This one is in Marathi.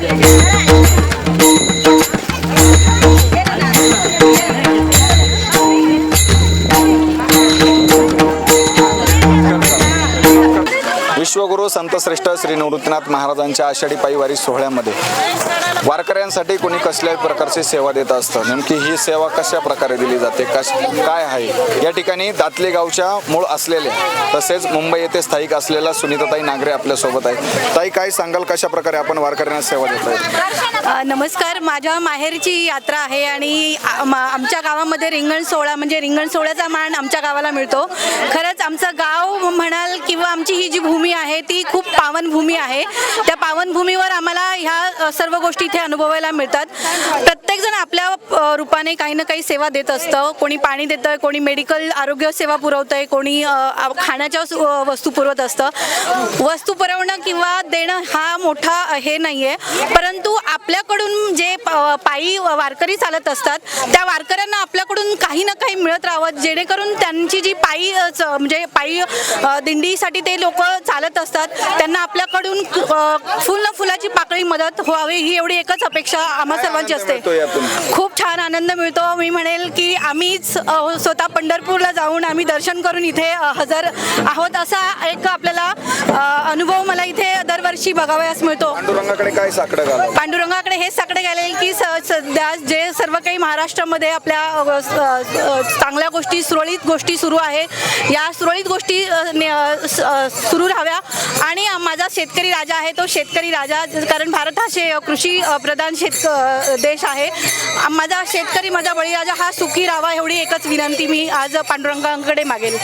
点打。विश्वगुरु संतश्रेष्ठ श्री निवृत्तीनाथ महाराजांच्या आषाढी पायवारी सोहळ्यामध्ये वारकऱ्यांसाठी कोणी कसल्याही प्रकारची सेवा देत असतं. नेमकी ही सेवा कशा प्रकारे दिली जाते? कश काय आहे? या ठिकाणी दातले गावच्या मूळ असलेल्या तसेच मुंबई येथे स्थायिक असलेल्या सुनीताताई नागरे आपल्यासोबत आहे ताई काय सांगाल? कशा प्रकारे आपण वारकऱ्यांना सेवा देत आहे नमस्कार. माझ्या माहेरची यात्रा आहे आणि मा- आमच्या गावामध्ये रिंगण सोहळा म्हणजे रिंगण सोहळ्याचा मान आमच्या गावाला मिळतो. खरंच आमचं गाव म्हणाल किंवा आमची ही जी भूमी आहे ती खूप पावनभूमी आहे. त्या पावनभूमीवर आम्हाला ह्या सर्व गोष्टी इथे अनुभवायला मिळतात. प्रत्येकजण आपल्या रूपाने काही ना काही सेवा देत असतं. कोणी पाणी देतं कोणी मेडिकल आरोग्य सेवा पुरवतं आहे कोणी खाण्याच्या सु- वस्तू पुरवत असतं. वस्तू पुरवणं किंवा देणं हा मोठा हे नाही आहे परंतु आपल्याकडून जे पायी वारकरी चालत असतात त्या वारकऱ्यांना आपल्याकडून काही ना काही मिळत राहावं जेणेकरून त्यांची जी पायी म्हणजे पायी दिंडीसाठी ते लोक चालत असतात त्यांना आपल्याकडून फुल न फुलाची पाकळी मदत व्हावी ही एवढी एकच अपेक्षा आम्हा सर्वांची असते? खूप छान आनंद मिळतो मी म्हणेल की आम्हीच स्वतः पंढरपूरला जाऊन आम्ही दर्शन करून इथे हजर आहोत असा एक आपल्याला अनुभव मला इथे दरवर्षी बघावयास मिळतो. पांडुरंगाकडे काय साकडं पांडुरंगाकडे हेच साकडे गेले की स- सध्या जे सर्व काही महाराष्ट्रामध्ये आपल्या अ, स- अ, चांगल्या गोष्टी सुरळीत गोष्टी सुरू आहेत या सुरळीत गोष्टी अ, ने- अ, स- अ, सुरू राहाव्या. आणि माझा शेतकरी राजा आहे तो शेतकरी राजा कारण भारत हा शे कृषी अ, प्रधान शेत अ, देश आहे. आ- माझा शेतकरी माझा बळीराजा हा सुखी राहावा एवढी एकच विनंती मी आज पांडुरंगाकडे मागेल.